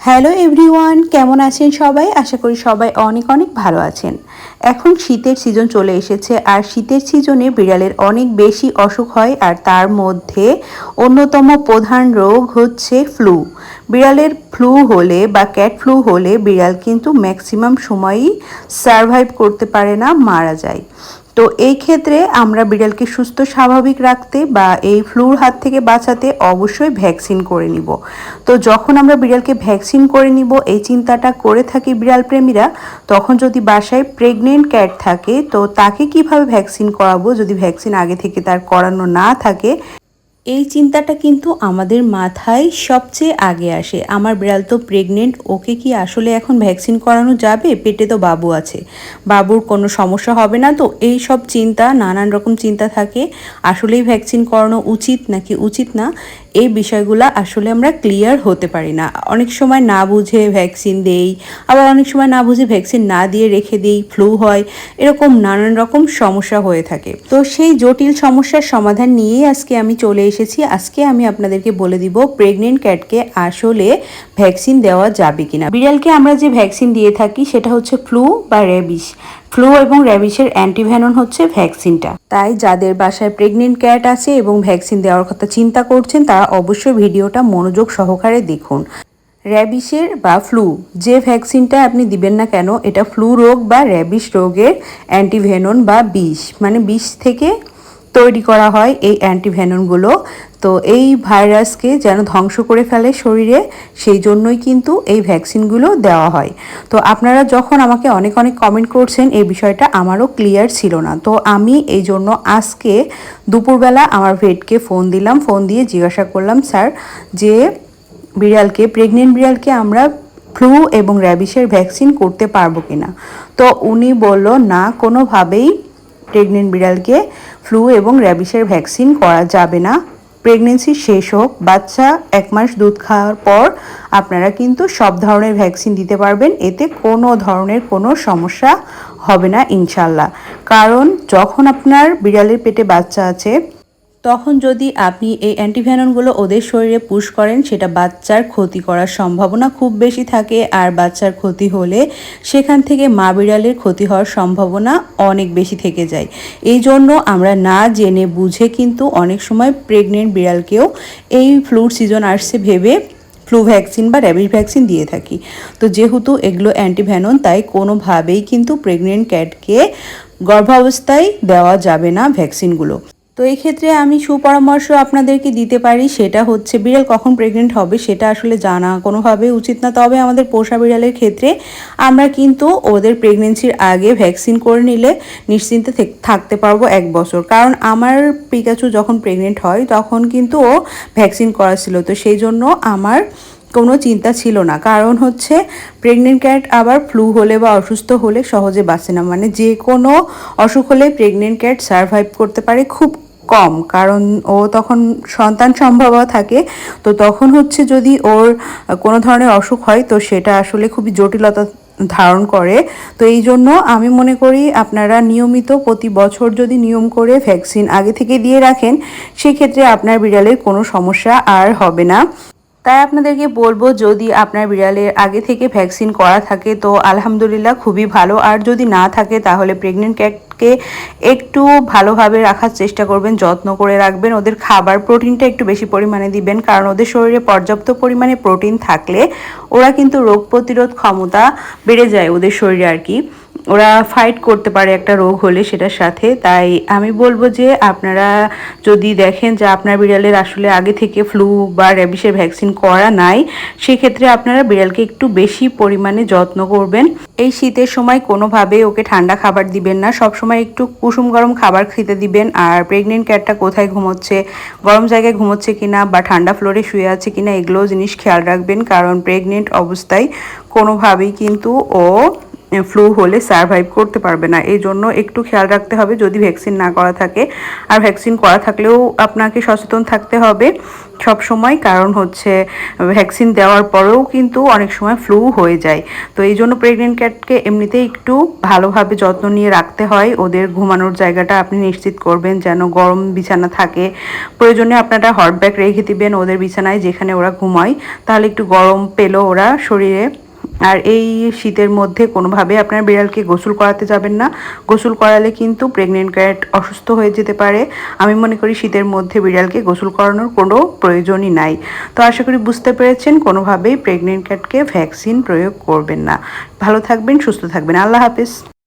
Hello everyone, কেমন আছেন সবাই? আশা করি সবাই অনেক অনেক ভালো আছেন। এখন শীতের সিজন চলে এসেছে আর শীতের সিজনে বিড়ালের অনেক বেশি অসুখ হয় আর তার মধ্যে অন্যতম প্রধান রোগ হচ্ছে ফ্লু। বিড়ালের ফ্লু হলে বা ক্যাট ফ্লু হলে বিড়াল কিন্তু ম্যাক্সিমাম সময়ই সারভাইভ করতে পারে না, মারা যায়। তো এই ক্ষেত্রে আমরা বিড়ালকে সুস্থ, স্বাভাবিক রাখতে বা এই ফ্লুর হাত থেকে বাঁচাতে অবশ্যই ভ্যাকসিন করে নিব। তো যখন আমরা বিড়ালকে ভ্যাকসিন করে নিব, এই চিন্তাটা করে থাকি বিড়াল প্রেমীরা, তখন যদি বাসায় প্রেগনেন্ট ক্যাট থাকে, তো তাকে কীভাবে ভ্যাকসিন করাবো? যদি ভ্যাকসিন আগে থেকে তার করানো না থাকে এই চিন্তাটা কিন্তু আমাদের মাথায় সবচেয়ে আগে আসে। আমার বিড়াল তো প্রেগনেন্ট ওকে কি আসলে এখন ভ্যাকসিন করানো যাবে? পেটে তো বাবু আছে। বাবুর কোনো সমস্যা হবে না তো? এই সব চিন্তা, নানান রকম চিন্তা থাকে। আসলেই ভ্যাকসিন করানো উচিত নাকি উচিত না? এই বিষয়গুলো আসলে আমরা ক্লিয়ার হতে পারি না। অনেক সময় না বুঝে ভ্যাকসিন দেই, আবার অনেক সময় না বুঝে ভ্যাকসিন না দিয়ে রেখে দিই ফ্লু হয়, এরকম নানান রকম সমস্যা হয়ে থাকে। তো সেই জটিল সমস্যার সমাধান নিয়েই আজকে আমি চলে এসেছি। আজকে আমি আপনাদেরকে বলে দিব প্রেগনেন্ট ক্যাটকে আসলে ভ্যাকসিন দেওয়া যাবে কিনা। বিড়ালকে আমরা যে ভ্যাকসিন দিয়ে থাকি, সেটা হচ্ছে ফ্লু বা র্যাবিস ফ্লু এবং র্যাবিসের অ্যান্টিভ্যানন হচ্ছে ভ্যাকসিনটা। তাই যাদের বাসায় প্রেগনেন্ট ক্যাট আছে এবং ভ্যাকসিন দেওয়ার কথা চিন্তা করছেন, তারা অবশ্যই ভিডিওটা মনোযোগ সহকারে দেখুন। র্যাবিসের বা ফ্লু, যে ভ্যাকসিনটা আপনি দিবেন না কেন, এটা ফ্লু রোগ বা র্যাবিস রোগের অ্যান্টিভেনন বা বিষ মানে বিষ থেকে তৈরি করা হয় এই অ্যান্টিভেননগুলো। তো এই ভাইরাসকে যেন ধ্বংস করে ফেলে শরীরে, সেই জন্যই কিন্তু এই ভ্যাকসিনগুলো দেওয়া হয়। তো আপনারা যখন আমাকে অনেক অনেক কমেন্ট করছেন, এই বিষয়টা আমারও ক্লিয়ার ছিল না। তো আমি এই জন্য আজকে দুপুরবেলা আমার ভেটকে ফোন দিলাম ফোন দিয়ে জিজ্ঞাসা করলাম, স্যার, যে বিড়ালকে প্রেগনেন্ট বিড়ালকে আমরা ফ্লু এবং র্যাবিসের ভ্যাকসিন করতে পারব কিনা? তো উনি বলল, না, কোনোভাবেই প্রেগনেন্ট বিড়ালকে ফ্লু এবং র্যাবিসের ভ্যাকসিন করা যাবে না। প্রেগনেন্সি শেষ হোক, বাচ্চা এক মাস দুধ খাওয়ার পর আপনারা কিন্তু সব ধরনের ভ্যাকসিন দিতে পারবেন, এতে কোনো ধরনের কোনো সমস্যা হবে না ইনশাল্লাহ কারণ যখন আপনার বিড়ালের পেটে বাচ্চা আছে তখন যদি আপনি এই অ্যান্টিভ্যাননগুলো ওদের শরীরে পুশ করেন, সেটা বাচ্চার ক্ষতি করার সম্ভাবনা খুব বেশি থাকে। আর বাচ্চার ক্ষতি হলে সেখান থেকে মা বিড়ালের ক্ষতি হওয়ার সম্ভাবনা অনেক বেশি থেকে যায়। এই জন্য আমরা না জেনে বুঝে কিন্তু অনেক সময় প্রেগনেন্ট বিড়ালকেও এই ফ্লুর সিজন আসছে ভেবে ফ্লু ভ্যাকসিন বা র্যাবিস ভ্যাকসিন দিয়ে থাকি। তো যেহেতু এগুলো অ্যান্টিভ্যানন, তাই কোনোভাবেই কিন্তু প্রেগনেন্ট ক্যাটকে গর্ভাবস্থায় দেওয়া যাবে না ভ্যাকসিনগুলো। তো এই ক্ষেত্রে আমি সুপরামর্শ আপনাদেরকে দিতে পারি, সেটা হচ্ছে বিড়াল কখন প্রেগনেন্ট হবে সেটা আসলে জানা কোনোভাবে উচিত না। তবে আমাদের পোষা বিড়ালের ক্ষেত্রে আমরা কিন্তু ওদের প্রেগনেন্সির আগে ভ্যাকসিন করে নিলে নিশ্চিন্তে থাকতে পারব এক বছর। কারণ আমার পিকাচু যখন প্রেগনেন্ট হয় তখন কিন্তু ও ভ্যাকসিন করা ছিল, তো সেই জন্য আমার কোনো চিন্তা ছিল না। কারণ হচ্ছে প্রেগনেন্ট ক্যাট আবার ফ্লু হলে বা অসুস্থ হলে সহজে বাঁচে না। মানে যে কোনো অসুখ হলে প্রেগনেন্ট ক্যাট সারভাইভ করতে পারে খুব কম, কারণ ও তখন সন্তান সম্ভব থাকে। তো তখন হচ্ছে যদি ওর কোনো ধরনের অসুখ হয়, তো সেটা আসলে খুবই জটিলতা ধারণ করে। তো এই জন্য আমি মনে করি আপনারা নিয়মিত প্রতি বছর যদি নিয়ম করে ভ্যাকসিন আগে থেকে দিয়ে রাখেন, সেক্ষেত্রে আপনার বিড়ালের কোনো সমস্যা আর হবে না। তাই আপনাদেরকে বলব, যদি আপনার বিড়ালের আগে থেকে ভ্যাকসিন করা থাকে, তো আলহামদুলিল্লাহ খুবই ভালো। আর যদি না থাকে, তাহলে প্রেগনেন্ট ক্যাটকে একটু ভালোভাবে রাখার চেষ্টা করবেন, যত্ন করে রাখবেন। ওদের খাবার প্রোটিনটা একটু বেশি পরিমাণে দিবেন, কারণ ওদের শরীরে পর্যাপ্ত পরিমাণে প্রোটিন থাকলে ওরা কিন্তু রোগ প্রতিরোধ ক্ষমতা বেড়ে যায় ওদের শরীরে আর কি। ওরা ফাইট করতে পারে একটা রোগ হলে সেটার সাথে। তাই আমি বলব যে আপনারা যদি দেখেন যে আপনার বিড়ালের আসলে আগে থেকে ফ্লু বা র্যাবিসের ভ্যাকসিন করা নাই, সেক্ষেত্রে আপনারা বিড়ালকে একটু বেশি পরিমাণে যত্ন করবেন। এই শীতের সময় কোনোভাবে ওকে ঠান্ডা খাবার দিবেন না। সব সময় একটু কুসুম গরম খাবার খেতে দিবেন। আর প্রেগনেন্ট ক্যাটটা কোথায় ঘুমোচ্ছে, গরম জায়গায় ঘুমোচ্ছে কিনা বা ঠান্ডা ফ্লোরে শুয়ে আছে কিনা এগুলো জিনিস খেয়াল রাখবেন। কারণ প্রেগনেন্ট অবস্থায় কোনোভাবেই কিন্তু ও ফ্লু হলে সারভাইভ করতে পারবে না। এই জন্য একটু খেয়াল রাখতে হবে যদি ভ্যাকসিন না করা থাকে। আর ভ্যাকসিন করা থাকলেও আপনাকে সচেতন থাকতে হবে সব সময় কারণ হচ্ছে ভ্যাকসিন দেওয়ার পরেও কিন্তু অনেক সময় ফ্লু হয়ে যায়। তো এই জন্য প্রেগনেন্ট ক্যাটকে এমনিতেই একটু ভালোভাবে যত্ন নিয়ে রাখতে হয়। ওদের ঘুমানোর জায়গাটা আপনি নিশ্চিত করবেন যেন গরম বিছানা থাকে। প্রয়োজনে আপনারা হট ব্যাগ রেখে দিবেন ওদের বিছানায় যেখানে ওরা ঘুমায়। তাহলে একটু গরম পেল ওরা শরীরে আর এই শীতের মধ্যে কোনোভাবে আপনার বিড়ালকে গোসল করাতে যাবেন না। গোসল করালে কিন্তু প্রেগনেন্ট ক্যাট অসুস্থ হয়ে যেতে পারে। আমি মনে করি শীতের মধ্যে বিড়ালকে গোসল করানোর কোনো প্রয়োজনই নাই। তো আশা করি বুঝতে পেরেছেন, কোনোভাবেই প্রেগনেন্ট ক্যাটকে ভ্যাকসিন প্রয়োগ করবেন না। ভালো থাকবেন, সুস্থ থাকবেন। আল্লাহ হাফিজ।